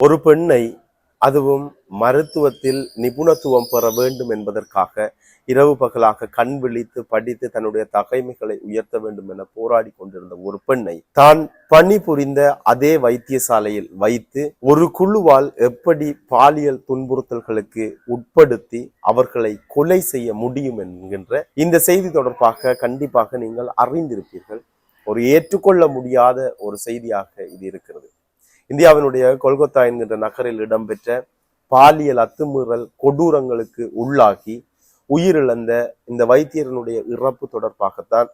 ஒரு பெண்ணை அதுவும் மருத்துவத்தில் நிபுணத்துவம் பெற வேண்டும் என்பதற்காக இரவு பகலாக கண் விழித்து படித்து தன்னுடைய தகைமைகளை உயர்த்த வேண்டும் என போராடி கொண்டிருந்த ஒரு பெண்ணை தான் பணிபுரிந்த அதே வைத்தியசாலையில் வைத்து ஒரு குழுவால் எப்படி பாலியல் துன்புறுத்தல்களுக்கு உட்படுத்தி அவர்களை கொலை செய்ய முடியும் என்கின்ற இந்த செய்தி தொடர்பாக கண்டிப்பாக நீங்கள் அறிந்திருப்பீர்கள். ஒரு ஏற்றுக்கொள்ள முடியாத ஒரு செய்தியாக இது இருக்கிறது. இந்தியாவினுடைய கொல்கத்தா என்கின்ற நகரில் இடம்பெற்ற பாலியல் அத்துமீறல் கொடூரங்களுக்கு உள்ளாகி உயிரிழந்த இந்த வைத்தியரனுடைய இறப்பு தொடர்பாகத்தான்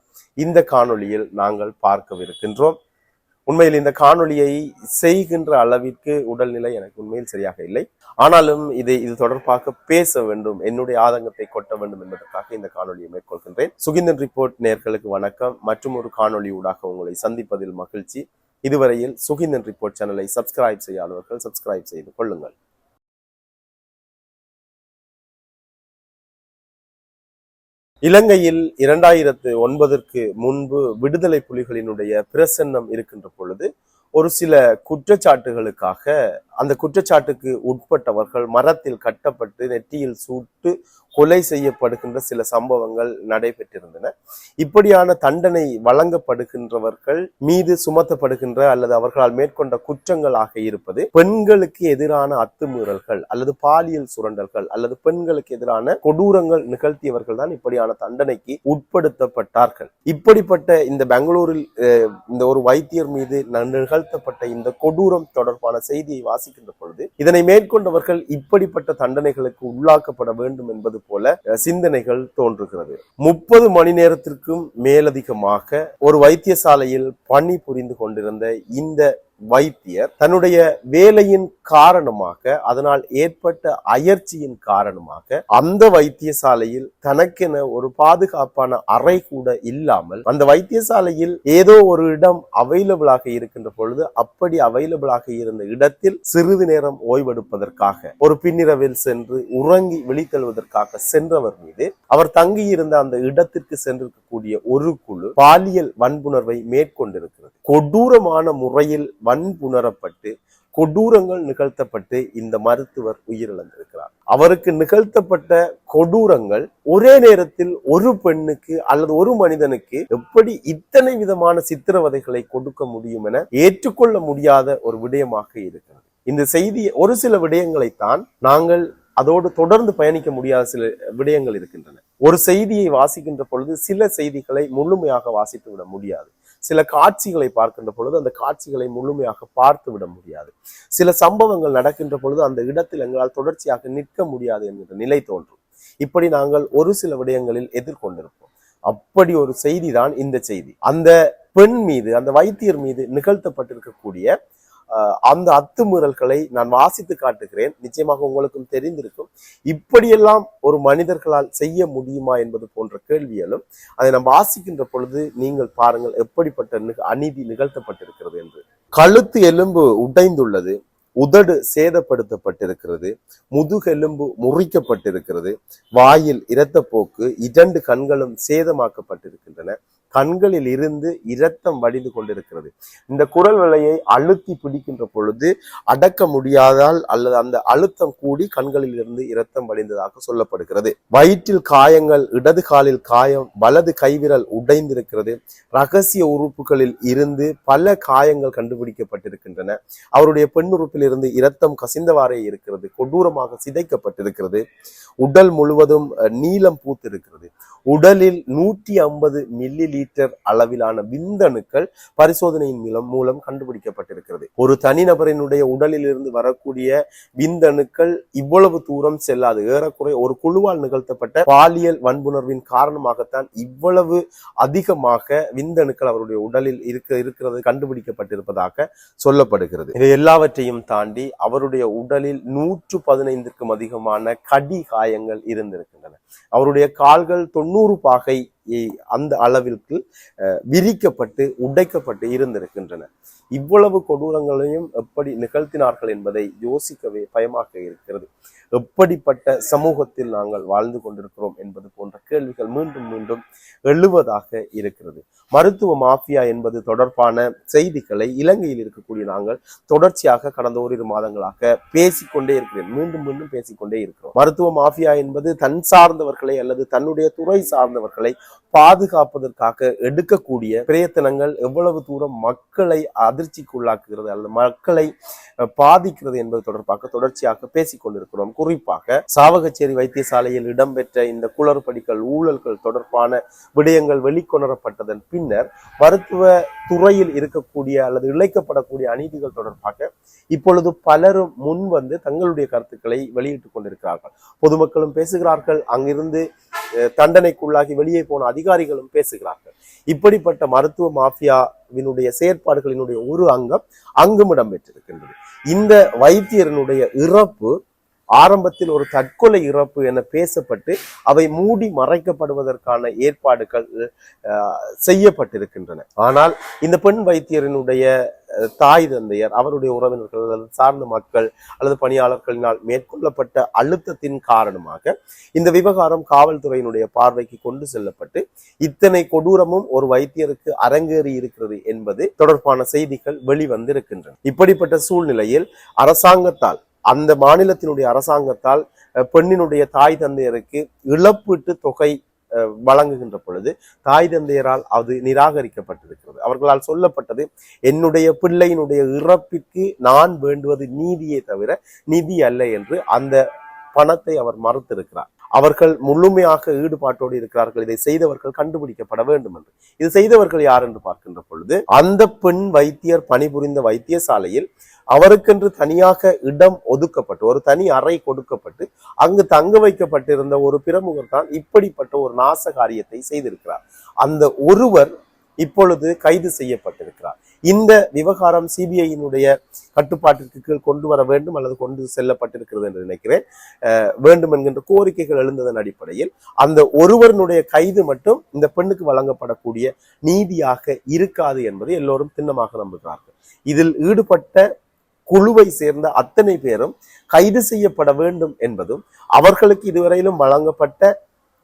இந்த காணொளியில் நாங்கள் பார்க்கவிருக்கின்றோம். உண்மையில் இந்த காணொளியை செய்கின்ற அளவிற்கு உடல்நிலை எனக்கு உண்மையில் சரியாக இல்லை. ஆனாலும் இதை இது தொடர்பாக பேச வேண்டும் என்னுடைய ஆதங்கத்தை கொட்ட வேண்டும் என்பதற்காக இந்த காணொலியை மேற்கொள்கின்றேன். சுகிந்தன் ரிப்போர்ட் நேர்களுக்கு வணக்கம். மற்றும் ஒரு காணொலி ஊடாக உங்களை சந்திப்பதில் மகிழ்ச்சி. இதுவரையில் சுகிந்தன் ரிப்போர்ட் சேனலை சப்ஸ்கிரைப் செய்யாதவர்கள் சப்ஸ்கிரைப் செய்து கொள்ளுங்கள். இலங்கையில் இரண்டாயிரத்து ஒன்பதற்கு முன்பு விடுதலை புலிகளினுடைய பிரசன்னம் இருக்கின்ற பொழுது ஒரு சில குற்றச்சாட்டுகளுக்காக அந்த குற்றச்சாட்டுக்கு உட்பட்டவர்கள் மரத்தில் கட்டப்பட்டு நெற்றியில் சூட்டு கொலை செய்யப்படுகின்ற சில சம்பவங்கள் நடைபெற்றிருந்தன. இப்படியான தண்டனை வழங்கப்படுகின்றவர்கள் மீது சுமத்தப்படுகின்ற அல்லது அவர்களால் மேற்கொண்ட குற்றங்களாக இருப்பது பெண்களுக்கு எதிரான அத்துமீறல்கள் அல்லது பாலியல் சுரண்டல்கள் அல்லது பெண்களுக்கு எதிரான கொடூரங்கள் நிகழ்த்தியவர்கள் தான் இப்படியான தண்டனைக்கு உட்படுத்தப்பட்டார்கள். இப்படிப்பட்ட இந்த பெங்களூரில் அஹ், இந்த ஒரு வைத்தியர் மீது நிகழ்த்தப்பட்ட இந்த கொடூரம் தொடர்பான செய்தியை வாசிக்கின்ற பொழுது இதனை மேற்கொண்டவர்கள் இப்படிப்பட்ட தண்டனைகளுக்கு உள்ளாக்கப்பட வேண்டும் என்பது போல சிந்தனைகள் தோன்றுகிறது. முப்பது மணி நேரத்திற்கும் மேலதிகமாக ஒரு வைத்தியசாலையில் பணி புரிந்து கொண்டிருந்த இந்த வைத்தியர் தன்னுடைய வேலையின் காரணமாக அதனால் ஏற்பட்ட அயற்சியின் காரணமாக அந்த வைத்தியசாலையில் தனக்கென ஒரு பாதுகாப்பான அறை கூட இல்லாமல் அந்த வைத்தியசாலையில் ஏதோ ஒரு இடம் அவைலபிளாக இருக்கின்ற பொழுது அப்படி அவைலபிளாக இருந்த இடத்தில் சிறிது நேரம் ஓய்வெடுப்பதற்காக ஒரு பின்னிரவில் சென்று உறங்கி விழித்தெழுவதற்காக சென்றவர் மீது அவர் தங்கியிருந்த அந்த இடத்திற்கு சென்றிருக்கக்கூடிய ஒரு குழு பாலியல் வன்புணர்வை மேற்கொண்டிருக்கிறது. கொடூரமான முறையில் வன்புணரப்பட்டு கொடூரங்கள் நிகழ்த்தப்பட்டு இந்த மருத்துவர் உயிரிழந்திருக்கிறார். அவருக்கு நிகழ்த்தப்பட்ட கொடூரங்கள் ஒரே நேரத்தில் ஒரு பெண்ணுக்கு அல்லது ஒரு மனிதனுக்கு எப்படி இத்தனை விதமான சித்திரவதைகளை கொடுக்க முடியும் என ஏற்றுக்கொள்ள முடியாத ஒரு விடயமாக இருக்கிறது. இந்த செய்தி ஒரு சில விடயங்களைத்தான் நாங்கள் அதோடு தொடர்ந்து பயணிக்க முடியாத சில விடயங்கள் இருக்கின்றன. ஒரு செய்தியை வாசிக்கின்ற பொழுது சில செய்திகளை முழுமையாக வாசித்து விட முடியாது. சில காட்சிகளை பார்க்கின்ற பொழுது அந்த காட்சிகளை முழுமையாக பார்த்து விட முடியாது. சில சம்பவங்கள் நடக்கின்ற பொழுது அந்த இடத்தில் எங்களால் தொடர்ச்சியாக நிற்க முடியாது என்கின்ற நிலை தோன்றும். இப்படி நாங்கள் ஒரு சில விடயங்களில் எதிர்கொண்டிருப்போம். அப்படி ஒரு செய்தி தான் இந்த செய்தி. அந்த பெண் மீது அந்த வைத்தியர் மீது நிகழ்த்தப்பட்டிருக்கக்கூடிய அந்த அத்துமீறல்களை நான் வாசித்து காட்டுகிறேன். நிச்சயமாக உங்களுக்கும் தெரிந்திருக்கும். இப்படியெல்லாம் ஒரு மனிதர்களால் செய்ய முடியுமா என்பது போன்ற கேள்விகளும் அதை நாம் வாசிக்கின்ற பொழுது நீங்கள் பாருங்கள் எப்படிப்பட்ட நிக- அநீதி நிகழ்த்தப்பட்டிருக்கிறது என்று. கழுத்து எலும்பு உடைந்துள்ளது உதடு சேதப்படுத்தப்பட்டிருக்கிறது முதுகெலும்பு முறிக்கப்பட்டிருக்கிறது வாயில் இரத்தப்போக்கு இரண்டு கண்களும் சேதமாக்கப்பட்டிருக்கின்றன. கண்களில் இருந்து இரத்தம் வடிந்து கொண்டிருக்கிறது. இந்த குரல் வலையை அழுத்தி பிடிக்கின்ற பொழுது அடக்க முடியாதால் அல்லது அந்த அழுத்தம் கூடி கண்களில் இருந்து இரத்தம் வடிந்ததாக சொல்லப்படுகிறது. வயிற்றில் காயங்கள் இடது காலில் காயம் வலது கைவிரல் உடைந்திருக்கிறது. ரகசிய உறுப்புகளில் இருந்து பல காயங்கள் கண்டுபிடிக்கப்பட்டிருக்கின்றன. அவருடைய பெண்ணுறுப்பில் இருந்து இரத்தம் கசிந்தவாறே இருக்கிறது. கொடூரமாக சிதைக்கப்பட்டிருக்கிறது. உடல் முழுவதும் அஹ், பூத்திருக்கிறது. உடலில் நூற்றி ஐம்பது மில்லி லீட்டர் அளவிலான விந்தணுக்கள் பரிசோதனையின் மூலம் மூலம் கண்டுபிடிக்கப்பட்டிருக்கிறது. ஒரு தனிநபரினுடைய உடலில் இருந்து வரக்கூடிய விந்தணுக்கள் இவ்வளவு தூரம் செல்லாது. ஏறக்குறைய ஒரு குழுவால் நிகழ்த்தப்பட்ட பாலியல் வன்புணர்வின் காரணமாகத்தான் இவ்வளவு அதிகமாக விந்தணுக்கள் அவருடைய உடலில் இருக்க இருக்கிறது கண்டுபிடிக்கப்பட்டிருப்பதாக சொல்லப்படுகிறது. இதை எல்லாவற்றையும் தாண்டி அவருடைய உடலில் நூற்று பதினைந்திற்கும் அதிகமான கடி காயங்கள் இருந்திருக்கின்றன. அவருடைய கால்கள் தொண்ணூறு பாகை அந்த அளவிற்கு அஹ், விரிக்கப்பட்டு உடைக்கப்பட்டு இருந்திருக்கின்றன. இவ்வளவு கொடூரங்களையும் எப்படி நிகழ்த்தினார்கள் என்பதை யோசிக்கவே பயமாக இருக்கிறது. எப்படிப்பட்ட சமூகத்தில் நாங்கள் வாழ்ந்து கொண்டிருக்கிறோம் என்பது போன்ற கேள்விகள் மீண்டும் மீண்டும் எழுவதாக இருக்கிறது. மருத்துவ மாஃபியா என்பது தொடர்பான செய்திகளை இலங்கையில் இருக்கக்கூடிய நாங்கள் தொடர்ச்சியாக கடந்த ஓரிரு மாதங்களாக பேசிக்கொண்டே இருக்கிறேன். மீண்டும் மீண்டும் பேசிக்கொண்டே இருக்கிறோம். மருத்துவ மாஃபியா என்பது தன் சார்ந்தவர்களை அல்லது தன்னுடைய துறை சார்ந்தவர்களை பாதுகாப்பதற்காக எடுக்கக்கூடிய பிரயத்தனங்கள் எவ்வளவு தூரம் மக்களை அதிர்ச்சிக்குள்ளாக்குகிறது அல்லது மக்களை பாதிக்கிறது என்பது தொடர்பாக தொடர்ச்சியாக பேசிக் கொண்டிருக்கிறோம் குறிப்பாக சாவகச்சேரி வைத்தியசாலையில் இடம்பெற்ற இந்த குளறுபடிகள் ஊழல்கள் தொடர்பான விடயங்கள் வெளிக்கொணரப்பட்டதன் பின்னர் மருத்துவ துறையில் இருக்கக்கூடிய அல்லது இழைக்கப்படக்கூடிய அநீதிகள் தொடர்பாக இப்பொழுது பலரும் முன் வந்து தங்களுடைய கருத்துக்களை வெளியிட்டுக் கொண்டிருக்கிறார்கள். பொதுமக்களும் பேசுகிறார்கள். அங்கிருந்து தண்டனைக்குள்ளாகி வெளியே போன அதிகாரிகளும் பேசுகிறார்கள். இப்படிப்பட்ட மருத்துவ மாஃபியாவினுடைய செயற்பாடுகளினுடைய ஒரு அங்கம் அங்கும் இடம்பெற்றிருக்கின்றது இந்த வைத்தியரனுடைய இறப்பு ஆரம்பத்தில் ஒரு தற்கொலை இறப்பு என பேசப்பட்டு அவை மூடி மறைக்கப்படுவதற்கான ஏற்பாடுகள் செய்யப்பட்டிருக்கின்றன. ஆனால் இந்த பெண் வைத்தியரினுடைய தாய் தந்தையர் அவருடைய உறவினர்கள் அல்லது சார்ந்த மக்கள் அல்லது பணியாளர்களினால் மேற்கொள்ளப்பட்ட அழுத்தத்தின் காரணமாக இந்த விவகாரம் காவல்துறையினுடைய பார்வைக்கு கொண்டு செல்லப்பட்டு இத்தனை கொடூரமும் ஒரு வைத்தியருக்கு அரங்கேறி இருக்கிறது என்பது தொடர்பான செய்திகள் வெளிவந்திருக்கின்றன. இப்படிப்பட்ட சூழ்நிலையில் அரசாங்கத்தால் அந்த மாநிலத்தினுடைய அரசாங்கத்தால் பெண்ணினுடைய தாய் தந்தையருக்கு இழப்பீட்டு தொகை வழங்குகின்ற பொழுது தாய் தந்தையரால் அது நிராகரிக்கப்பட்டிருக்கிறது. அவர்களால் சொல்லப்பட்டது என்னுடைய பிள்ளையினுடைய இறப்பிற்கு நான் வேண்டுவது நீதியே தவிர நிதி அல்ல என்று அந்த பணத்தை அவர் மறுத்திருக்கிறார். அவர்கள் முழுமையாக ஈடுபாட்டோடு இருக்கிறார்கள். இதை செய்தவர்கள் கண்டுபிடிக்கப்பட வேண்டும் என்று. இது செய்தவர்கள் யார் என்று பார்க்கின்ற பொழுது அந்த பெண் வைத்தியர் பணிபுரிந்த வைத்தியசாலையில் அவருக்கென்று தனியாக இடம் ஒதுக்கப்பட்டு ஒரு தனி அறை கொடுக்கப்பட்டு அங்கு தங்க வைக்கப்பட்டிருந்த ஒரு பிரமுகர் தான் இப்படிப்பட்ட ஒரு நாச காரியத்தை செய்திருக்கிறார். அந்த ஒருவர் இப்பொழுது கைது செய்யப்பட்டிருக்கிறார். இந்த விவகாரம் சிபிஐயினுடைய கட்டுப்பாட்டிற்கு கீழ் கொண்டு வர வேண்டும் அல்லது கொண்டு செல்லப்பட்டிருக்கிறது என்று நினைக்கிறேன். வேண்டும் என்கின்ற கோரிக்கைகள் எழுந்ததன் அடிப்படையில் அந்த ஒருவருடைய கைது மட்டும் இந்த பெண்ணுக்கு வழங்கப்படக்கூடிய நீதியாக இருக்காது என்பதை எல்லோரும் திண்ணமாக நம்புகிறார்கள். இதில் ஈடுபட்ட குழுவை சேர்ந்த அத்தனை பேரும் கைது செய்யப்பட வேண்டும் என்பதும் அவர்களுக்கு இதுவரையிலும் வழங்கப்பட்ட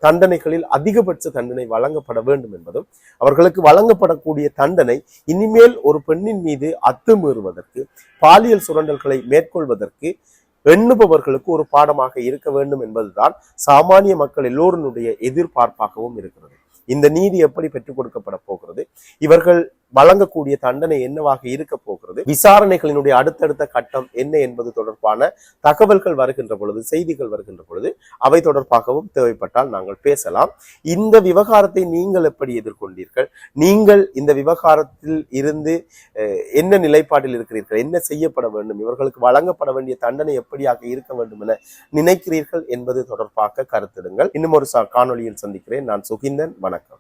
தண்டனைகளில் அதிகபட்ச தண்டனை வழங்கப்பட வேண்டும் என்பதும் அவர்களுக்கு வழங்கப்படக்கூடிய தண்டனை இனிமேல் ஒரு பெண்ணின் மீது அத்துமீறுவதற்கு பாலியல் சுரண்டல்களை மேற்கொள்வதற்கு எண்ணுபவர்களுக்கு ஒரு பாடமாக இருக்க வேண்டும் என்பதுதான் சாமானிய மக்கள் எல்லோருடைய எதிர்பார்ப்பாகவும் இருக்கிறது. இந்த நீதி எப்படி பெற்றுக் கொடுக்கப்பட போகிறது? இவர்கள் வழங்கக்கூடிய தண்டனை என்னவாக இருக்க போகிறது? விசாரணைகளினுடைய அடுத்தடுத்த கட்டம் என்ன என்பது தொடர்பான தகவல்கள் வருகின்ற பொழுது செய்திகள் வருகின்ற பொழுது அவை தொடர்பாகவும் தேவைப்பட்டால் நாங்கள் பேசலாம். இந்த விவகாரத்தை நீங்கள் எப்படி எதிர்கொண்டீர்கள்? நீங்கள் இந்த விவகாரத்தில் இருந்து என்ன நிலைப்பாட்டில் இருக்கிறீர்கள்? என்ன செய்யப்பட வேண்டும்? இவர்களுக்கு வழங்கப்பட வேண்டிய தண்டனை எப்படியாக இருக்க வேண்டும் என நினைக்கிறீர்கள் என்பது தொடர்பாக கருத்திடுங்கள். இன்னும் ஒரு சா- சந்திக்கிறேன். நான் சுகிந்தன். வணக்கம்.